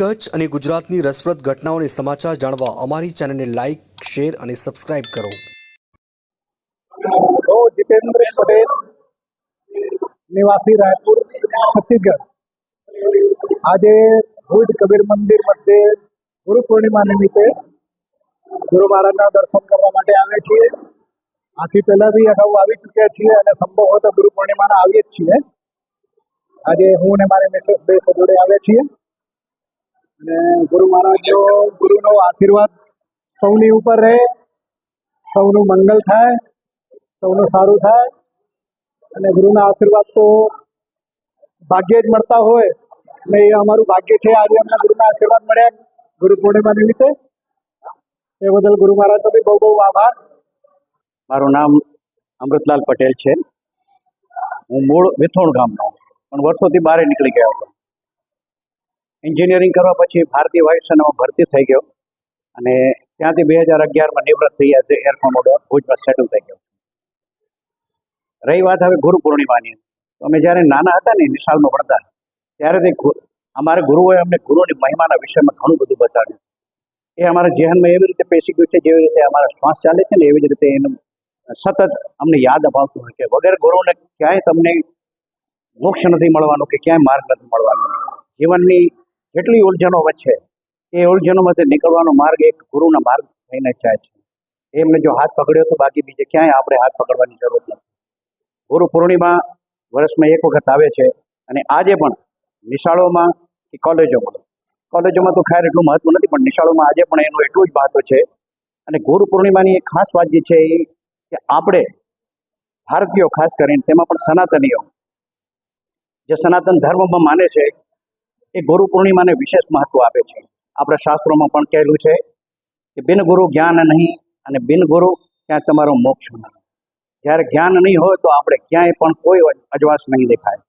કચ્છ અને ગુજરાતની રસપ્રદ ઘટનાઓને સમાચાર જાણવા અમારી ચેનલને લાઇક શેર અને સબસ્ક્રાઇબ કરો. હું જીતેન્દ્ર પટેલ, નિવાસી રાયપુર, છત્તીસગઢ. આજે ભુજ કબીર મંદિર મધ્યે ગુરુ પૂર્ણિમા નિમિત્તે ગુરુ મહારાજના દર્શન કરવા માટે આવ્યા છીએ. આથી પહેલા બી અગાઉ આવી ચૂક્યા છીએ અને સંભવ હોય તો ગુરુ પૂર્ણિમાના આવીએ જ છીએ. આજે હું ને મારી મિસેસ બે સજોડે આવ્યા છીએ. અને ગુરુ મહારાજનો, ગુરુનો આશીર્વાદ સૌની ઉપર રહે, સૌનું મંગલ થાય, સૌનું સારું થાય અને ગુરુના આશીર્વાદ તો ભાગ્યે જ મળતા હોય. એટલે એ અમારું ભાગ્ય છે, આજે અમને ગુરુના આશીર્વાદ મળ્યા ગુરુ પૂર્ણિમા નિમિત્તે. એ બદલ ગુરુ મહારાજનો બી બહુ બહુ આભાર. મારું નામ અમૃતલાલ પટેલ છે. હું મૂળ વિથોણ ગામનો, પણ વર્ષોથી બહાર નીકળી ગયો હતો. એન્જિનિયરિંગ કરવા પછી ભારતીય વાયુસેનામાં ભરતી થઈ ગયો અને ત્યાંથી બે હજાર અગિયારમાં નિવૃત્ત થઈ એઝ એર કોમોડોર ભુજમાં સેટલ થઈ ગયો રહી વાત હવે ગુરુ પૂર્ણિમાની. અમે જ્યારે નાના હતા ને નિશાળમાં ભણતા, ત્યારે તે અમારા ગુરુઓએ અમને ગુરુની મહિમાના વિષયમાં ઘણું બધું બતાવ્યું. એ અમારા જીવનમાં એવી રીતે પેશી ગયું છે, જેવી રીતે અમારા શ્વાસ ચાલે છે ને એવી જ રીતે એનું સતત અમને યાદ અપાવતું હોય કે વગર ગુરુને ક્યાંય તમને મોક્ષ નથી મળવાનું કે ક્યાંય માર્ગ નથી મળવાનો. જીવનની જેટલી ઉલઝનો વચ્ચે એ ઉલઝનોમાંથી નીકળવાનો માર્ગ એક ગુરુના માર્ગ થઈને જાય છે. એમને જો હાથ પકડ્યો તો બાકી બીજે ક્યાંય આપણે હાથ પકડવાની જરૂર નથી. ગુરુ પૂર્ણિમા વર્ષમાં એક વખત આવે છે અને આજે પણ નિશાળોમાં કે કોલેજોમાં. કોલેજોમાં તો ખૈર એટલું મહત્વ નથી, પણ નિશાળોમાં આજે પણ એનું એટલું જ મહત્વ છે. અને ગુરુ પૂર્ણિમાની એક ખાસ વાત જે છે એ કે આપણે ભારતીયો ખાસ કરીને તેમાં પણ સનાતનીઓ. જે સનાતન ધર્મમાં માને છે એ ગુરુ પૂર્ણિમાને વિશેષ મહત્વ આપે છે. આપણા શાસ્ત્રોમાં પણ કહેલું છે કે બિન ગુરુ જ્ઞાન નહીં અને બિન ગુરુ ક્યાંય તમારો મોક્ષ નહીં જ્યારે જ્ઞાન નહીં હોય તો આપણે ક્યાંય પણ કોઈ અજવાસ નહીં દેખાય,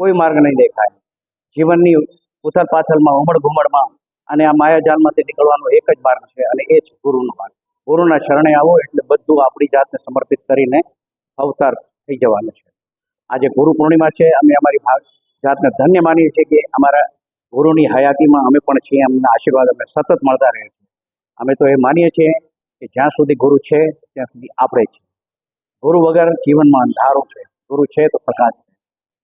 કોઈ માર્ગ નહીં દેખાય. જીવનની ઉથલ પાથલમાં ઉમળ ઘુમળમાં અને આ માયાજાલમાંથી નીકળવાનો એક જ માર્ગ છે અને એ જ ગુરુનો માર્ગ. ગુરુના શરણે આવો એટલે બધું આપણી જાતને સમર્પિત કરીને અવતાર થઈ જવાનું છે. આજે ગુરુ પૂર્ણિમા છે, અમે અમારી જાતને ધન્ય માનીએ છીએ કે અમારા ગુરુની હયાતીમાં અમે પણ છીએ, અમને આશીર્વાદ અમે સતત મળતા રહે છે. અમે તો એ માનીએ છીએ કે જ્યાં સુધી ગુરુ છે, ત્યાં સુધી આપણે છે ગુરુ વગર જીવનમાં અંધારું છે. ગુરુ છે તો પ્રકાશ છે.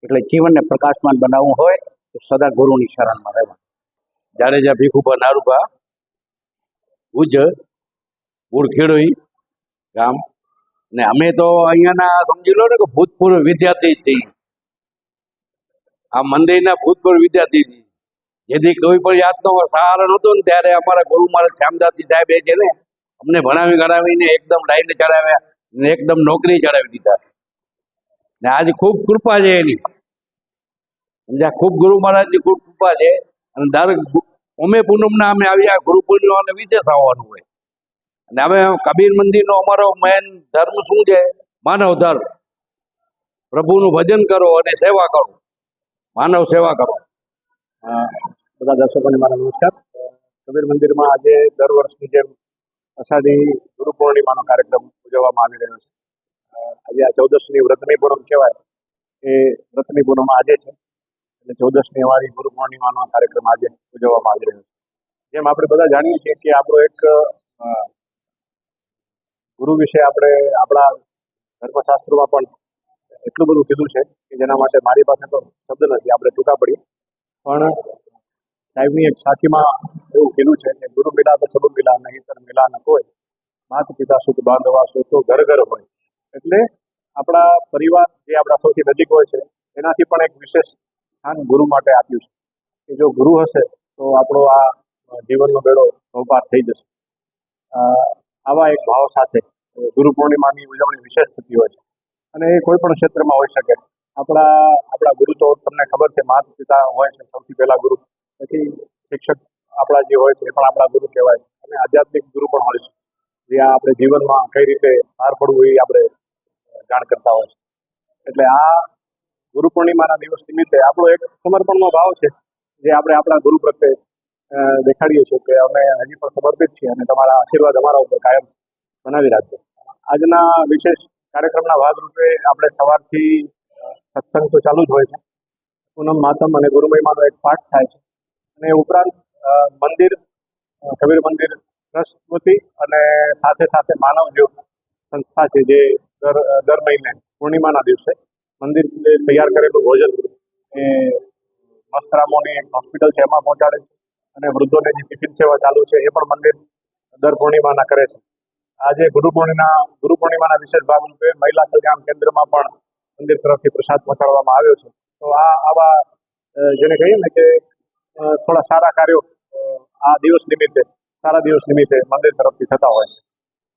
એટલે જીવનને પ્રકાશમાન બનાવવું હોય, તો સદા ગુરુની શરણમાં રહેવાનું. જાડેજા ભીખુભા નારુભા ભુજ મૂળ ખેડોઈ ગામ, ને અમે તો અહીંયાના સમજી લો ને કે ભૂતપૂર્વ વિદ્યાર્થી જ છીએ. આ મંદિરના ભૂતપૂર્વ વિદ્યાર્થી જેથી કોઈ પણ જાતનો સહારો નહોતો ને ત્યારે અમારા ગુરુ મહારાજ શ્યામદાસજી સાહેબ છે ને અમને ભણાવી ગણાવીને એકદમ લાઈને ચડાવ્યા ને એકદમ નોકરી ચડાવી દીધા. ને આજે ખૂબ કૃપા છે એની. સમજ્યા? ખૂબ ગુરુ મહારાજની ખૂબ કૃપા છે અને દર ઓમે પૂનમના અમે આવ્યા ગુરુ પૂર્ણિમાને વિશેષ આવવાનું હોય. અને હવે કબીર મંદિરનો અમારો મેન ધર્મ શું છે? માનવ ધર્મ. પ્રભુનું ભજન કરો અને સેવા કરો. માનવ સેવા કરો. અ, બધા દર્શકોને મારા નમસ્કાર. કબીર મંદિરમાં આજે દર વર્ષની જેમ અષાઢી ગુરુ પૂર્ણિમાનો કાર્યક્રમ ઉજવવામાં આવી રહ્યો છે. આજે આ ચૌદસની વ્રતની પૂનમ કહેવાય. એ વ્રતની પૂનમ આજે છે. એટલે ચૌદસની અમારી ગુરુ પૂર્ણિમાનો કાર્યક્રમ આજે ઉજવવામાં આવી રહ્યો છે. જેમ આપણે બધા જાણીએ છીએ કે આપણો એક ગુરુ વિશે આપણે આપણા ધર્મશાસ્ત્રોમાં પણ એટલું બધું કીધું છે કે જેના માટે મારી પાસે તો શબ્દ નથી. આપણે ટૂંકા પડીએ. પણ સાહેબની એક સાખીમાં એવું કીધું છે કે ગુરુ મિલા તો સબ મિલા નહીં તર મિલા ન કોઈ. માત પિતા સુખ બાંધવા સુખ તો ઘર ઘર હોય. એટલે આપણા પરિવાર જે આપણા સૌથી નજીક હોય છે, એનાથી પણ એક વિશેષ સ્થાન ગુરુ માટે આપ્યું છે. કે જો ગુરુ હશે, તો આપણો આ જીવનનો બેડો ભવપાર થઈ જશે. આવા એક ભાવ સાથે ગુરુ પૂર્ણિમાની ઉજવણી વિશેષ થતી હોય છે. અને એ કોઈ પણ ક્ષેત્રમાં હોઈ શકે. આપણા આપણા ગુરુ તો તમને ખબર છે, માતા પિતા હોય છે સૌથી પહેલા ગુરુ. પછી શિક્ષક આપણા જે હોય છે, એ પણ આપણા ગુરુ કહેવાય છે. અને આધ્યાત્મિક ગુરુ પણ હોય છે જ્યાં આપણે જીવનમાં કઈ રીતે પાર પડવું એ આપણે જાણ કરતા હોય છે. એટલે આ ગુરુ પૂર્ણિમાના દિવસ નિમિત્તે આપણો એક સમર્પણનો ભાવ છે, જે આપણે આપણા ગુરુ પ્રત્યે દેખાડીએ છીએ કે અમે હજી પણ સમર્પિત છીએ અને તમારા આશીર્વાદ અમારા ઉપર કાયમ બનાવી રાખજો. આજના વિશેષ કાર્યક્રમના ભાગરૂપે આપણે સવારથી સત્સંગ તો ચાલુ જ હોય છે. પૂનમ માતમ અને ગુરુ મહિમાનો એક પાઠ થાય છે. અને ઉપરાંત મંદિર કબીર મંદિર ટ્રસ્ટ અને સાથે સાથે માનવ જ્યોત સંસ્થા છે જે દર દર મહિને પૂર્ણિમાના દિવસે મંદિર તૈયાર કરેલું ભોજન એ મસ્તરામોની હોસ્પિટલ છે, એમાં પહોંચાડે છે અને વૃદ્ધોને જે ટિફિન સેવા ચાલુ છે એ પણ મંદિર દર પૂર્ણિમાના કરે છે. આજે ગુરુ પૂર્ણિમા, ગુરુ પૂર્ણિમાના વિશેષ ભાગરૂપે મહિલા કલ્યાણ કેન્દ્રમાં પણ મંદિર તરફથી પ્રસાદ પહોંચાડવામાં આવ્યો છે. તો આ, આવા જેને કહીએ ને કે થોડા સારા કાર્યો આ દિવસ નિમિત્તે, સારા દિવસ નિમિત્તે મંદિર તરફથી થતા હોય છે.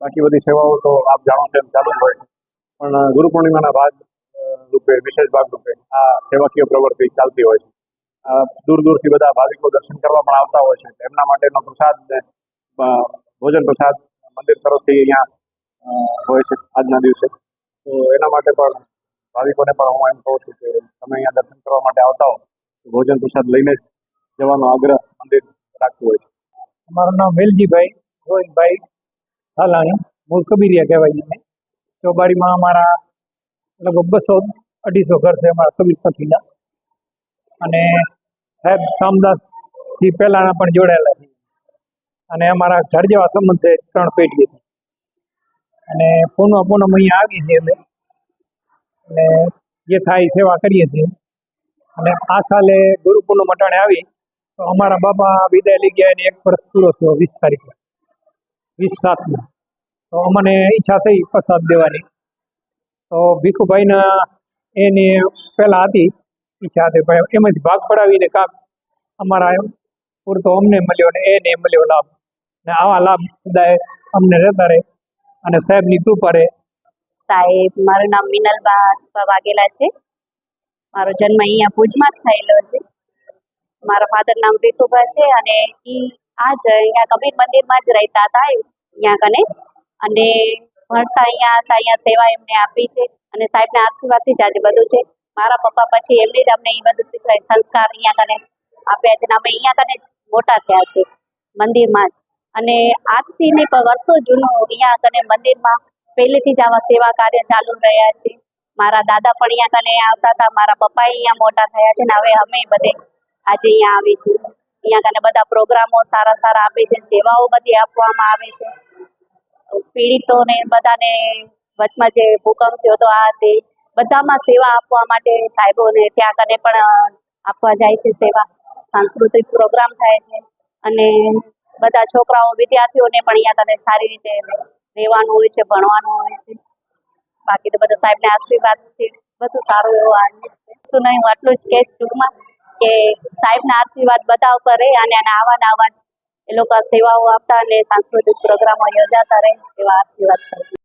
બાકી બધી સેવાઓ તો આપ જાણો છો એમ ચાલુ જ હોય છે. પણ ગુરુ પૂર્ણિમાના ભાગ રૂપે, વિશેષ ભાગ રૂપે આ સેવાકીય પ્રવૃત્તિ ચાલતી હોય છે. દૂર દૂરથી બધા ભાવિકો દર્શન કરવા પણ આવતા હોય છે. એમના માટેનો પ્રસાદ ભોજન પ્રસાદ મંદિર તરફથી અહીંયા હોય છે આજના દિવસે. તો એના માટે પણ ભાવિકોને પણ હું એમ કહું છું કે તમે અહીંયા દર્શન કરવા માટે આવતા હો. ભોજન પ્રસાદ લઈને જ જવાનો આગ્રહ મંદિર રાખતું હોય છે. મારું નામ વેલજીભાઈ ગોવિંદભાઈ સાલાણી, મૂળ કબીરિયા કહેવાય છે ચોબારીમાં અમારા લગભગ બસો અઢીસો ઘર છે અમારા કબીર પંથીના અને સાહેબ સામદાસથી પહેલાંના પણ જોડાયેલા છે. અને અમારા ઘર જેવા સંબંધ છે ત્રણ પેઢીએથી. અને પૂનમ પૂનમ અહીંયા આવી છીએ અમે. અને જે થાય સેવા કરીએ છીએ. અને આ સાલે ગુરુ પૂનમ અટાણે આવી. તો અમારા બાબા વિદાય લઈ ગયા એને એક વર્ષ પૂરો થયો વીસ તારીખે. વીસ સાતના. તો અમને ઈચ્છા થઈ પ્રસાદ દેવાની. તો ભીખુભાઈના એની પહેલાં હતી ઈચ્છા હતી ભાઈ એમાંથી ભાગ પડાવીને કાંક અમારા પૂરતો અમને મળ્યો ને એને મળ્યો લાભ. ને આવા લાભ સદાય અમને રહેતા રહે અને સાહેબની કૃપા રહે. સાહેબ, મારું નામ મિનલબા આસપા વાઘેલા છે. મારો જન્મ અહીંયા ભુજમાં જ થયેલો છે. મારા ફાધર નામ ભીખુભા છે અને ઈ આ જ અહીંયા કબીર મંદિરમાં જ રહેતા હતા અહીંયા કને અને ભણતા અહીંયા હતા, અહીંયા સેવા એમને આપી છે અને સાહેબના આશીર્વાદથી જ આજે બધું છે. મારા પપ્પા પછી એમને જ અમને એ બધું શીખવાય સંસ્કાર અહીંયા કને આપ્યા છે અમે અહીંયા કને જ મોટા થયા છે મંદિરમાં જ. અને આજથી ને વર્ષો જૂનું અહીંયા કને મંદિરમાં પહેલેથી જ આવા સેવા કાર્ય ચાલુ રહ્યા છે. મારા દાદા પણ અહીંયા કને આવતા હતા, મારા પપ્પા અહીંયા મોટા થયા છે ને હવે અમે બધે આજે અહીંયા આવી છે. અહીંયા કને બધા પ્રોગ્રામો સારા સારા આપે છે, સેવાઓ બધી આપવામાં આવે છે. પીડિતોને બધાને વચમાં જે ભૂકંપ થયો તો આ તે બધામાં સેવા આપવા માટે સાહેબોને ત્યાં કને પણ આપવા જાય છે સેવા. સાંસ્કૃતિક પ્રોગ્રામ થાય છે અને બધા છોકરાઓ, વિદ્યાર્થીઓને પણ અહીંયા કને સારી રીતે રહેવાનું હોય છે, ભણવાનું હોય છે. બાકી તો બધા સાહેબના આશીર્વાદથી બધું સારું એવું આવ્યું છે. તો નહીં, હું આટલું જ કહીશ ટૂંકમાં. કે સાહેબ ના આશીર્વાદ બધા ઉપર રહે અને આવા જ એ લોકો સેવાઓ આપતા અને સાંસ્કૃતિક પ્રોગ્રામો યોજાતા રહે એવા આશીર્વાદ સાથે.